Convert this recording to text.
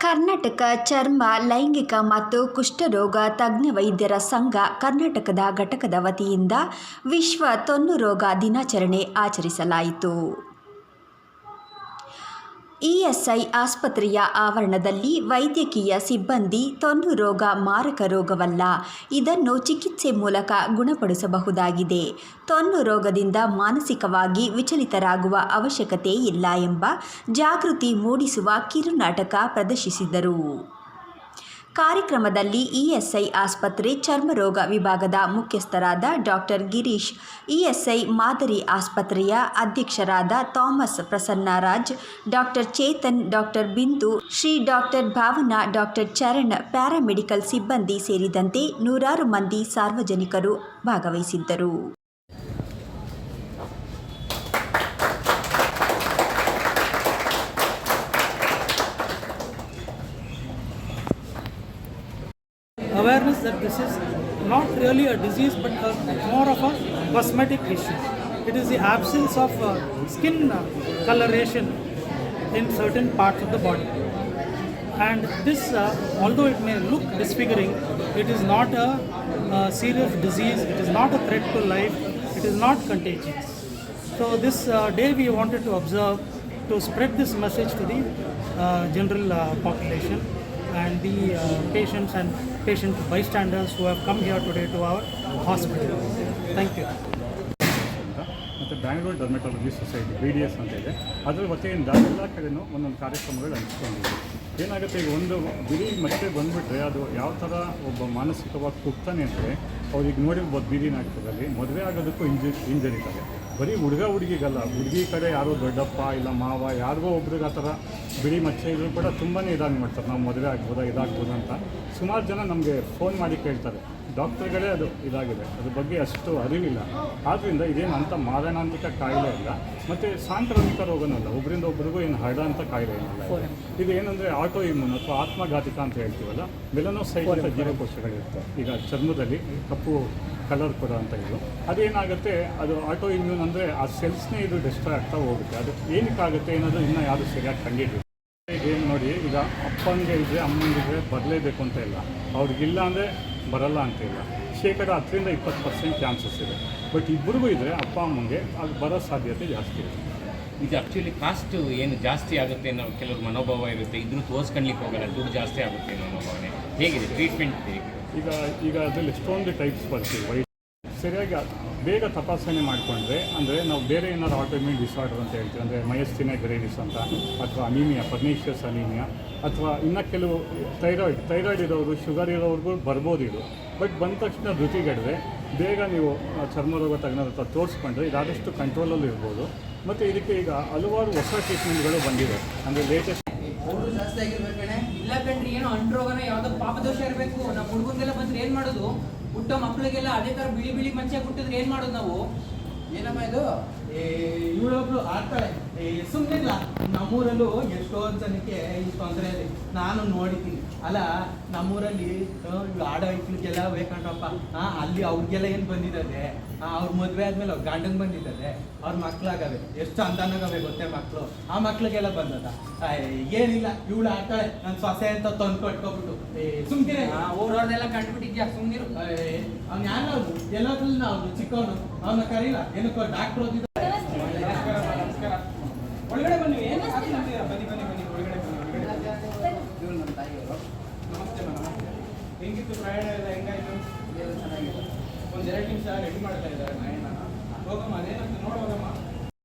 ಕರ್ನಾಟಕ ಚರ್ಮ, ಲೈಂಗಿಕ ಮತ್ತು ಕುಷ್ಠರೋಗ ತಜ್ಞ ವೈದ್ಯರ ಸಂಘ ಕರ್ನಾಟಕದ ಘಟಕದ ವತಿಯಿಂದ ವಿಶ್ವ ತೊನ್ನು ರೋಗ ದಿನಾಚರಣೆ ಆಚರಿಸಲಾಯಿತು. ಇಎಸ್ಐ ಆಸ್ಪತ್ರೆಯ ಆವರಣದಲ್ಲಿ ವೈದ್ಯಕೀಯ ಸಿಬ್ಬಂದಿ ತೊನ್ನು ರೋಗ ಮಾರಕ ರೋಗವಲ್ಲ. ಇದನ್ನು ಚಿಕಿತ್ಸೆ ಮೂಲಕ ಗುಣಪಡಿಸಬಹುದಾಗಿದೆ. ತೊನ್ನು ರೋಗದಿಂದ ಮಾನಸಿಕವಾಗಿ ವಿಚಲಿತರಾಗುವ ಅವಶ್ಯಕತೆ ಇಲ್ಲ ಎಂಬ ಜಾಗೃತಿ ಮೂಡಿಸುವ ಕಿರುನಾಟಕ ಪ್ರದರ್ಶಿಸಿದರು. ಕಾರ್ಯಕ್ರಮದಲ್ಲಿ ಇಎಸ್ಐ ಆಸ್ಪತ್ರೆ ಚರ್ಮರೋಗ ವಿಭಾಗದ ಮುಖ್ಯಸ್ಥರಾದ ಡಾಕ್ಟರ್ ಗಿರೀಶ್ ಇಎಸ್ಐ ಮಾದರಿ ಆಸ್ಪತ್ರೆಯ ಅಧ್ಯಕ್ಷರಾದ Thomas ಪ್ರಸನ್ನರಾಜ್, doctor Chetan, doctor Bindu, Shri doctor Bhavana, doctor Charan, paramedical ಸಿಬ್ಬಂದಿ ಸೇರಿದಂತೆ ನೂರಾರು ಮಂದಿ ಸಾರ್ವಜನಿಕರು ಭಾಗವಹಿಸಿದ್ದರು. Awareness that this is not really a disease but a, more of a cosmetic issue. It is the absence of uh, skin uh, coloration in certain parts of the body. And this, uh, although it may look disfiguring, it is not a, uh serious disease, it is not a threat to life, it is not contagious. So, this uh, day we wanted to observe to spread this message to the uh, general uh, population and the uh, patients and patient bystanders who have come here today to our hospital. Thank you. ಮತ್ತು Bangalore dermatology society B D S ಅಂತ ಇದೆ ಅದರ ವತಿಯಿಂದ ಎಲ್ಲ ಕಡೆಯೂ ಒಂದೊಂದು ಕಾರ್ಯಕ್ರಮಗಳು ಹಂಚ್ಕೊಂಡಿದ್ದೀವಿ ಏನಾಗುತ್ತೆ ಈಗ ಒಂದು ಬಿಳಿ ಮತ್ತೆ ಬಂದುಬಿಟ್ರೆ ಅದು ಯಾವ ಥರ ಒಬ್ಬ ಮಾನಸಿಕವಾಗಿ ಕುಗ್ತಾನೆ ಅಂದರೆ ಅವ್ರಿಗೆ ನೋಡಿರ್ಬೋದು ಬೀದಿ ನಾಟಕದಲ್ಲಿ ಮದುವೆ ಆಗೋದಕ್ಕೂ ಇಂಜು ಹಿಂಜರಿತಾರೆ ಬರೀ ಹುಡುಗ ಹುಡುಗಿಗಲ್ಲ. ಹುಡುಗಿ ಕಡೆ ಯಾರೋ ದೊಡ್ಡಪ್ಪ ಇಲ್ಲ ಮಾವ ಯಾರಿಗೋ ಒಬ್ರಿಗೆ ಆ ಥರ ಬಿಳಿ ಮಚ್ಚೆ ಇದ್ರು ಕೂಡ ತುಂಬಾ ಇದಾಗಿ ಮಾಡ್ತಾರೆ. ನಾವು ಮದುವೆ ಆಗ್ಬೋದಾ ಇದಾಗ್ಬೋದಾ ಅಂತ ಸುಮಾರು ಜನ ನಮಗೆ ಫೋನ್ ಮಾಡಿ ಕೇಳ್ತಾರೆ. ಡಾಕ್ಟರ್ಗಳೇ ಅದು ಇದಾಗಿದೆ. ಅದ್ರ ಬಗ್ಗೆ ಅಷ್ಟು ಅರಿವಿಲ್ಲ. ಆದ್ದರಿಂದ ಇದೇನು ಅಂಥ ಮಾರಣಾಂತಿಕ ಕಾಯಿಲೆ ಇಲ್ಲ ಮತ್ತು ಸಾಂಕ್ರಾಮಿಕ ರೋಗನೂ ಅಲ್ಲ. ಒಬ್ಬರಿಂದ ಒಬ್ರಿಗೂ ಏನು ಹರಡೋಂಥ ಕಾಯಿಲೆ ಏನಿಲ್ಲ. ಇದು ಏನಂದರೆ ಆಟೋ ಇಮ್ಯೂನ್ ಅಥವಾ ಆತ್ಮಘಾತಿಕ ಅಂತ ಹೇಳ್ತೀವಲ್ಲ ಮೆಲನೋ ಅಂತ ಜೀವಕೋಶಗಳಿರುತ್ತೆ. ಈಗ ಚರ್ಮದಲ್ಲಿ ಕಪ್ಪು ಕಲರ್ ಕೊಡೋ ಅಂತ ಇದು. ಅದೇನಾಗುತ್ತೆ, ಅದು ಆಟೋ ಇಮ್ಯೂನ್ ಅಂದರೆ ಆ ಸೆಲ್ಸ್ನೇ ಇದು ಡಿಸ್ಟ್ರಾಯ್ ಆಗ್ತಾ ಹೋಗುತ್ತೆ. ಅದು ಏನಕ್ಕಾಗುತ್ತೆ ಅನ್ನೋದು ಇನ್ನೂ ಯಾರು ಸರಿಯಾಗಿ ಕಂಡಿದ್ದು ಏನು ನೋಡಿ, ಈಗ ಅಪ್ಪನಿಗೆ ಇದ್ದರೆ ಅಮ್ಮನಿಗೆ ಬರಲೇಬೇಕು ಅಂತ ಇಲ್ಲ. ಅವ್ರಿಗಿಲ್ಲ ಅಂದರೆ ಬರಲ್ಲ ಅಂತ ಇಲ್ಲ. ಶೇಕಡ ಹತ್ತರಿಂದ ಇಪ್ಪತ್ತು ಪರ್ಸೆಂಟ್ ಚಾನ್ಸಸ್ ಇದೆ. ಬಟ್ ಇಬ್ಬರಿಗೂ ಇದ್ದರೆ ಅಪ್ಪ ಅಮ್ಮನಿಗೆ ಅದು ಬರೋ ಸಾಧ್ಯತೆ ಜಾಸ್ತಿ ಇದೆ. ಇದು ಆ್ಯಕ್ಚುಲಿ ಕಾಸ್ಟ್ ಏನು ಜಾಸ್ತಿ ಆಗುತ್ತೆ ಅನ್ನೋ ಕೆಲವ್ರ ಮನೋಭಾವ ಇರುತ್ತೆ. ಇದನ್ನು ತೋರಿಸ್ಕೊಳ್ಲಿಕ್ಕೆ ಹೋಗಲ್ಲ. ದುಡ್ಡು ಜಾಸ್ತಿ ಆಗುತ್ತೆ ಅನ್ನೋ ಮನೋಭಾವನೆ. ಹೇಗಿದೆ? ಟ್ರೀಟ್ಮೆಂಟ್ ಹೇಗೆ? ಈಗ ಈಗ ಅದರಲ್ಲಿ ಎಷ್ಟೊಂದು ಟೈಪ್ಸ್ ಬರ್ತೀವಿ ವೈಟ್ ಸರಿಯಾಗಿ ಬೇಗ ತಪಾಸಣೆ ಮಾಡಿಕೊಂಡ್ರೆ, ಅಂದರೆ ನಾವು ಬೇರೆ ಏನಾದ್ರು ಆಟೋಮ್ಯೂನ್ ಡಿಸಾರ್ಡರ್ ಅಂತ ಹೇಳ್ತೀವಿ, ಅಂದರೆ ಮಯಸ್ಸಿನ ಗ್ರೇಡಿಸ್ ಅಂತ, ಅಥವಾ ಅನೀಮಿಯಾ ಪರ್ನೇಷಿಯಸ್ ಅನೀಮಿಯಾ ಅಥವಾ ಇನ್ನು ಕೆಲವು ಥೈರಾಯ್ಡ್ ಥೈರಾಯ್ಡ್ ಇರೋರು ಶುಗರ್ ಇರೋರ್ಗೂ ಬರ್ಬೋದು ಇದು. ಬಟ್ ಬಂದ ತಕ್ಷಣ ಧೃತಿಗೆಡದೆ ಬೇಗ ನೀವು ಚರ್ಮರೋಗ ತಜ್ಞರ ತೋರಿಸ್ಕೊಂಡ್ರೆ ಇದಾದಷ್ಟು ಕಂಟ್ರೋಲಲ್ಲಿ ಇರ್ಬೋದು. ಮತ್ತು ಇದಕ್ಕೆ ಈಗ ಹಲವಾರು ಹೊಸ ಟ್ರೀಟ್ಮೆಂಟ್ಗಳು ಬಂದಿವೆ ಅಂದರೆ ಲೇಟೆಸ್ಟ್ ಇಲ್ಲ ಏನೋ ಅಂಟ್ರೋಗನ ಯಾವ್ದೋ ಪಾಪದೋಷ ಇರಬೇಕು. ನಮ್ಮ ಹುಡುಗಂದೆಲ್ಲ ಬಂದ್ರೆ ಏನ್ ಮಾಡೋದು? ಹುಟ್ಟ ಮಕ್ಳಿಗೆಲ್ಲ ಅದೇ ತರ ಬಿಳಿ ಬಿಳಿ ಮಚ್ಚೆ ಹುಟ್ಟಿದ್ರೆ ಏನ್ ಮಾಡೋದು ನಾವು? ಏನಮ್ಮ ಇದು? ಇವಳೊಬ್ಳು ಆಡ್ತಾಳೆ. ಸುಮ್ಮನಿಲ್ಲ ನಮ್ಮೂರಲ್ಲೂ ಎಷ್ಟೋ ಜನಕ್ಕೆ ಈ ತೊಂದರೆ ಇದೆ. ನಾನು ನೋಡಿದ್ದೀನಿ. ಅಲ್ಲ ನಮ್ಮೂರಲ್ಲಿ ಆಡೋ ಐಕ್ಳಿಗೆಲ್ಲ ಬೇಕಂಡ್ರಪ್ಪ ಆ, ಅಲ್ಲಿ ಅವ್ರಿಗೆಲ್ಲ ಏನು ಬಂದಿದ್ದಾರೆ ಅವ್ರ ಮದುವೆ ಆದ್ಮೇಲೆ ಅವ್ರ ಗಂಡಂಗೆ ಬಂದಿದ್ದಾರೆ ಅವ್ರ ಮಕ್ಳಾಗವೆ. ಎಷ್ಟು ಅಂದನಾಗವೆ ಗೊತ್ತೇ ಮಕ್ಕಳು ಆ ಮಕ್ಳಿಗೆಲ್ಲ ಬಂದದ. ಏನಿಲ್ಲ. ಇವಳು ಆಡ್ತಾಳೆ. ನನ್ನ ಸೊಸೆ ಅಂತ ತಂದು ಕಟ್ಕೊಬಿಟ್ಟು. ಸುಮ್ಕಿರೆ. ಊರವ್ರದೆಲ್ಲ ಕಂಡುಬಿಟ್ಟಿದ್ಯಾ ಸುಮ್ನಿರು. ಅವ್ನು ಯಾರು ಎಲ್ಲಾದ್ರೂ ನಾವು ಚಿಕ್ಕವನು. ಅವನ ಕರೀಲ ಏನಕ್ಕೋ ಡಾಕ್ಟ್ರ್ ಓದಿದ ಹೆಂಗಿತ್ತು ಪ್ರಯಾಣ ಎಲ್ಲ ಹೆಂಗಾಯ್ತು? ಚೆನ್ನಾಗಿದೆ. ಒಂದ್ ಎರಡು ನಿಮಿಷ ರೆಡಿ ಮಾಡ್ತಾ ಇದ್ದಾರೆ ಪ್ರಯಾಣ ಹೋಗಮ್ಮ ಅದೇನಂತ ನೋಡೋಗಮ್ಮ